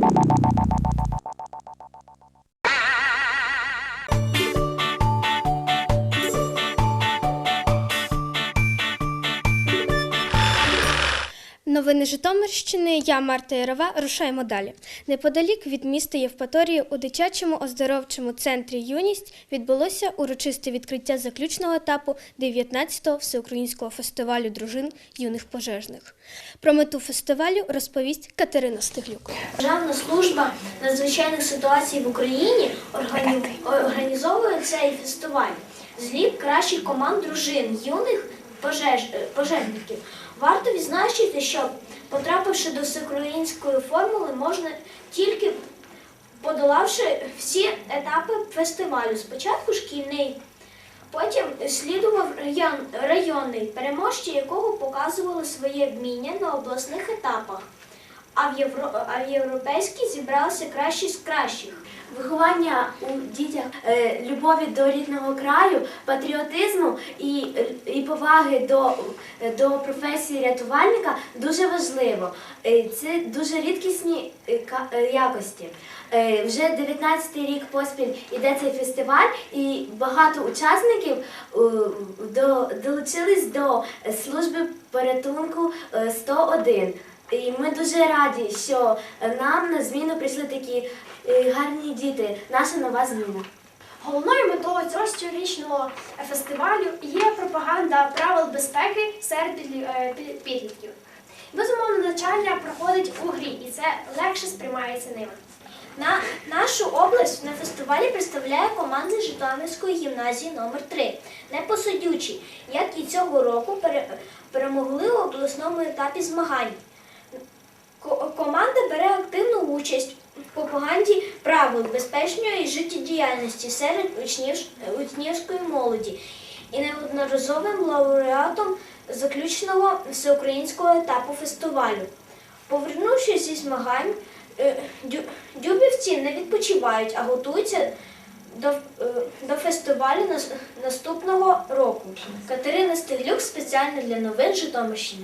Thank you. Новини Житомирщини. Я Марта Ярова. Рушаємо далі. Неподалік від міста Євпаторії у дитячому оздоровчому центрі Юність відбулося урочисте відкриття заключного етапу 19-го всеукраїнського фестивалю дружин юних пожежних. Про мету фестивалю розповість Катерина Стеглюк. Державна служба надзвичайних ситуацій в Україні органі- організовує цей фестиваль. Зліт кращих команд дружин юних пожеж... е, пожежників. Варто відзначити, що потрапивши до всеукраїнської формули, можна тільки подолавши всі етапи фестивалю. Спочатку шкільний, потім слідував район, районний, переможці якого показували своє вміння на обласних етапах. А в, євро... а в європейській зібралися кращі з кращих. Виховання у дітях е, любові до рідного краю, патріотизму і, і поваги до, до професії рятувальника дуже важливо. Е, Це дуже рідкісні е, якості. Вже 19-й рік поспіль іде цей фестиваль, і багато учасників до, долучились до служби порятунку е, 101. І ми дуже раді, що нам на зміну прийшли такі е, гарні діти, наша нова зміна. Головною метою цього щорічного фестивалю є пропаганда правил безпеки серед е, пі- підлітків. Безумовно, навчання проходить у грі, і це легше сприймається ними. На нашу область на фестивалі представляє команда Житомирської гімназії номер 3 Непосудючі, як і цього року перемогли у обласному етапі змагань. Ко- Команда бере активну участь в пропаганді правил безпечної життєдіяльності серед учнівської молоді і неодноразовим лауреатом заключного всеукраїнського етапу фестивалю. Повернувшись зі змагань, е, дюбівці не відпочивають, а готуються до, е, до фестивалю наступного року. Катерина Стеглюк спеціально для новин Житомирщини.